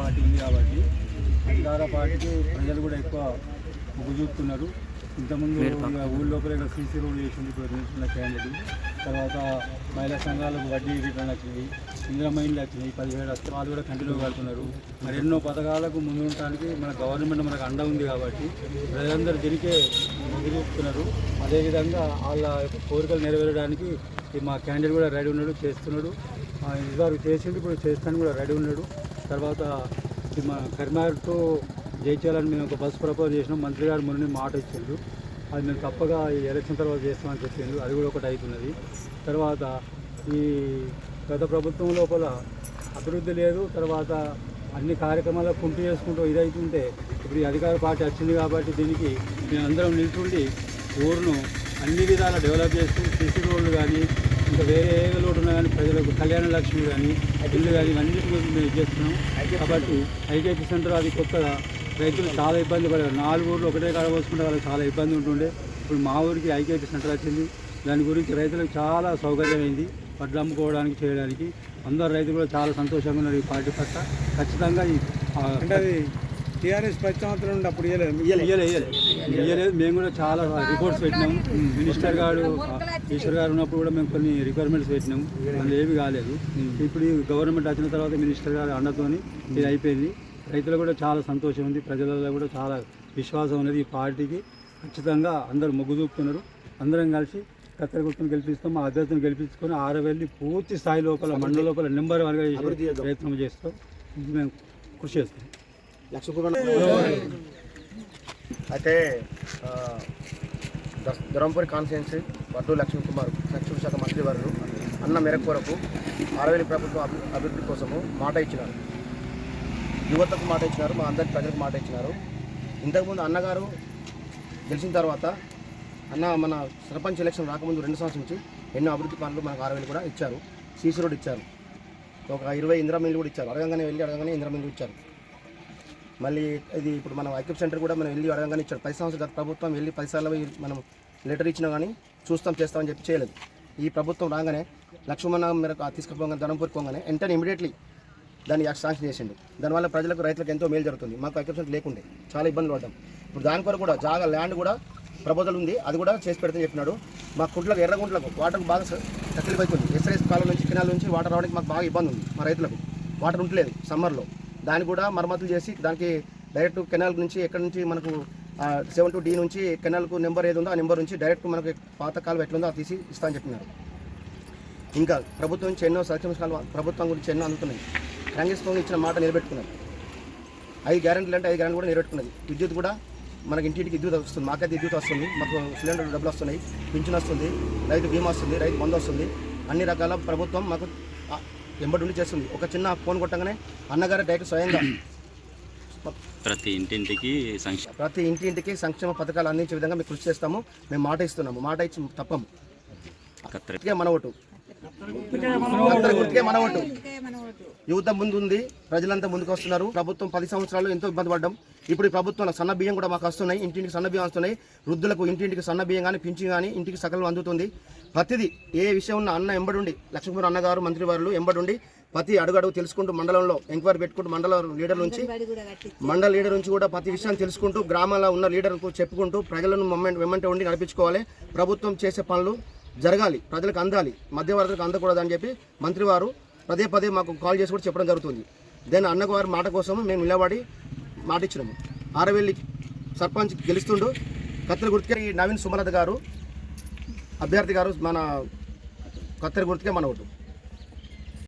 Party ఉంది కాబట్టి అధికార పార్టీకి ప్రజలు కూడా ఎక్కువ మొగ్గు చూపుతున్నారు. ఇంతకుముందు ఇక ఊళ్ళో లోపల ఇక్కడ సీసీ రోడ్ చేసింది ఇప్పుడు క్యాండిడేట్ తర్వాత మహిళా సంఘాలకు వడ్డీ రిటర్న్ వచ్చినాయి ఇందిరా మైండ్లు వచ్చినాయి పదిహేడు వాళ్ళు కూడా కంటిన్యూ కడుతున్నారు. మరి ఎన్నో పథకాలకు ముందు ఉండటానికి మన గవర్నమెంట్ మనకు అండ ఉంది కాబట్టి ప్రజలందరూ దీనికే చూపుతున్నారు. అదేవిధంగా వాళ్ళ యొక్క కోరికలు నెరవేరడానికి మా క్యాండిడేట్ కూడా రెడీ ఉన్నాడు చేస్తున్నాడు. ఇదివరకు చేసిండు ఇప్పుడు చేస్తాను కూడా రెడీ ఉన్నాడు. తర్వాత ఈ మా కరీంనగర్తో జయించాలని మేము ఒక బస్సు ప్రపోజ్ చేసినాం. మంత్రి గారు మొన్న మాట ఇచ్చిండు అది మేము తప్పగా ఈ ఎలక్షన్ తర్వాత చేస్తామని చెప్పిండు అది కూడా ఒకటి అవుతున్నది తర్వాత ఈ గత ప్రభుత్వం లోపల అభివృద్ధి లేదు. తర్వాత అన్ని కార్యక్రమాలు కుంటు చేసుకుంటూ ఇదైతుంటే ఇప్పుడు ఈ అధికార పార్టీ వచ్చింది కాబట్టి దీనికి మేము అందరం నిల్చుండి ఊరును అన్ని విధాలా డెవలప్ చేస్తూ సిసి రోడ్లు కానీ ఇంకా వేరే ఏ లోటు ఉన్నా కానీ ప్రజలకు కళ్యాణ లక్ష్మి కానీ ఇల్లు కానీ ఇవన్నీ మేము చేస్తున్నాం. కాబట్టి ఐకేపీ సెంటర్ అది కొత్తగా రైతులు చాలా ఇబ్బంది పడారు నాలుగు ఊర్లు ఒకటే కాడ పోసుకుంటే వాళ్ళకి చాలా ఇబ్బంది ఉంటుండే. ఇప్పుడు మా ఊరికి ఐకేపీ సెంటర్ వచ్చింది. దాని గురించి రైతులకు చాలా సౌకర్యమైంది. వడ్లు అమ్ముకోవడానికి చేయడానికి. అందరు రైతులు కూడా చాలా సంతోషంగా ఉన్నారు ఈ పార్టీ పట్ల. ఖచ్చితంగా అంటే అది టీఆర్ఎస్ సంవత్సరం నుండి అప్పుడు ఇవ్వలేదు ఇయ్యలే ఇయ్యలే ఇయ్యలే ఇయ్యలేదు. మేము కూడా చాలా రిపోర్ట్స్ పెట్టినాము మినిస్టర్ గారు ఈశ్వర్ గారు ఉన్నప్పుడు కూడా మేము కొన్ని రిక్వైర్మెంట్స్ పెట్టినాము. అందులో ఏమి కాలేదు. ఇప్పుడు ఈ గవర్నమెంట్ వచ్చిన తర్వాత మినిస్టర్ గారు అండతోని ఇది అయిపోయింది. రైతులు కూడా చాలా సంతోషం ఉంది. ప్రజలలో కూడా చాలా విశ్వాసం ఉన్నది. ఈ పార్టీకి ఖచ్చితంగా అందరూ మొగ్గు చూపుతున్నారు. అందరం కలిసి కత్తెర గుర్తును గెలిపిస్తాం మా అభ్యర్థిని గెలిపించుకొని ఆరవెల్లి పూర్తి స్థాయి లోపల మండల లోపల నెంబర్ వన్గా ప్రయత్నం చేస్తాం. ఇది మేము కృషి చేస్తాం. అయితే ధర్మపురి కాన్స్టిట్యున్సీ వడ్డు లక్ష్మీ కుమార్ సంక్షేమ శాఖ మంత్రి వారు అన్న మేరకు కొరకు అరవేలి ప్రభుత్వం అభి- అభివృద్ధి కోసము మాట ఇచ్చినారు. యువతకు మాట ఇచ్చినారు మా అందరి ప్రజలకు మాట ఇచ్చినారు. ఇంతకుముందు అన్నగారు గెలిచిన తర్వాత అన్న మన సర్పంచ్ ఎలక్షన్ రాకముందు రెండు సంవత్సరం నుంచి ఎన్నో అభివృద్ధి పనులు మనకు ఆరవేలు కూడా ఇచ్చారు. సీసీ రోడ్ ఇచ్చారు. ఒక ఇరవై ఇంద్రామిల్లు కూడా ఇచ్చారు. అడగంగానే వెళ్ళి అడగంగానే ఇంద్రామిల్లు ఇచ్చారు. మళ్ళీ ఇది ఇప్పుడు మనం ఐక్యప్ సెంటర్ కూడా మనం వెళ్ళి అడగంగానే ఇచ్చారు. పది సంవత్సరాలు గత ప్రభుత్వం వెళ్ళి పది సార్లు మనం లెటర్ ఇచ్చినా కానీ చూస్తాం చేస్తామని చెప్పి చేయలేదు. ఈ ప్రభుత్వం రాగానే లక్ష్మణ మేరకు తీసుకుపోగానే ధనం పోగానే వెంటనే ఇమీడియట్లీ దాన్ని శాంక్షన్ చేసిండు. దానివల్ల ప్రజలకు రైతులకు ఎంతో మేలు జరుగుతుంది. మాకు ఐక్యప్ లేకుండే. చాలా ఇబ్బందులు పడ్డాం. ఇప్పుడు దాని కొరకు కూడా జాగా ల్యాండ్ కూడా ప్రపోజల్ ఉంది. అది కూడా చేసి పెడతాను చెప్పినాడు. మా కుంట్లకు ఎర్రగుంట్లకు వాటర్ బాగా తక్కిలిపోతుంది ఎస్ఐఎస్ కాలం నుంచి కెనాల్ నుంచి వాటర్ రావడానికి మాకు బాగా ఇబ్బంది ఉంది మా రైతులకు. వాటర్ ఉండలేదు సమ్మర్లో. దాన్ని కూడా మరమ్మతులు చేసి దానికి డైరెక్ట్ కెనాల్ నుంచి ఎక్కడి నుంచి మనకు సెవెన్ టు డి నుంచి కెనాల్కు నెంబర్ ఏది ఉందో ఆ నెంబర్ నుంచి డైరెక్ట్ మనకు పాత కాలువ ఎట్లుందో అది తీసి ఇస్తా అని చెప్పినారు. ఇంకా ప్రభుత్వం నుంచి ఎన్నో సంక్షేమ ప్రభుత్వం గురించి ఎన్నో అందుతున్నాయి. కాంగ్రెస్ ప్రభుత్వం ఇచ్చిన మాట నిలబెట్టుకున్నారు. ఐదు గ్యారెంటీలు అంటే ఐదు గ్యారెంటీ కూడా నిలబెట్టుకున్నది. విద్యుత్ కూడా మనకి ఇంటింటికి విద్యుత్ వస్తుంది. మాకైతే విద్యుత్ వస్తుంది. మాకు సిలిండర్ డబ్బులు వస్తున్నాయి. పింఛన్ వస్తుంది. రైతు బీమా వస్తుంది. రైతు బంధు వస్తుంది. అన్ని రకాల ప్రభుత్వం మాకు ఎంబడి ఉండి చేస్తుంది. ఒక చిన్న ఫోన్ కొట్టగానే అన్నగారు డైరెక్ట్ స్వయంగా ప్రతి ఇంటింటికి సంక్షేమ ప్రతి ఇంటి ఇంటికి సంక్షేమ పథకాలు అందించే విధంగా మేము కృషి చేస్తాము. మేము మాట ఇస్తున్నాము. మాట ఇచ్చి తప్పము. మన ఓటు. మన ఓటు. యువత ముందు ఉంది ప్రజలంతా ముందుకు వస్తున్నారు ప్రభుత్వం పది సంవత్సరాలు ఎంతో ఇబ్బంది పడ్డాం. ఇప్పుడు ఈ ప్రభుత్వంలో సన్న బియ్యం కూడా మాకు వస్తున్నాయి. ఇంటింటికి సన్న బియ్యం వస్తున్నాయి. వృద్ధులకు ఇంటింటికి సన్న బియ్యం కానీ పింఛన్ కానీ ఇంటికి సకలం అందుతుంది. ప్రతిదీ ఏ విషయం ఉన్న అన్న ఎంబడుండి. లక్ష్మీపురం అన్నగారు మంత్రి వారు ఎంబడుండి ప్రతి అడుగడుగు తెలుసుకుంటూ మండలంలో ఎంక్వైరీ పెట్టుకుంటూ మండల లీడర్ నుంచి మండల లీడర్ నుంచి కూడా ప్రతి విషయాన్ని తెలుసుకుంటూ గ్రామాల్లో ఉన్న లీడర్కు చెప్పుకుంటూ ప్రజలను మొమెంట్ వెమ్మంటే ఉండి నడిపించుకోవాలి. ప్రభుత్వం చేసే పనులు జరగాలి. ప్రజలకు అందాలి. మధ్యవర్తులకు అందకూడదని చెప్పి మంత్రి వారు పదే పదే మాకు కాల్ చేసి కూడా చెప్పడం జరుగుతుంది. దెన్ అన్నగారి మాట కోసం మేము నిలబడి మాట ఇచ్చినాము ఆరవెల్లి సర్పంచ్ గెలుస్తుండు. కత్తెర గుర్తుకే ఈ నవీన్ సుమలత గారు అభ్యర్థి గారు మన కత్తెర గుర్తుకే మన ఓటు.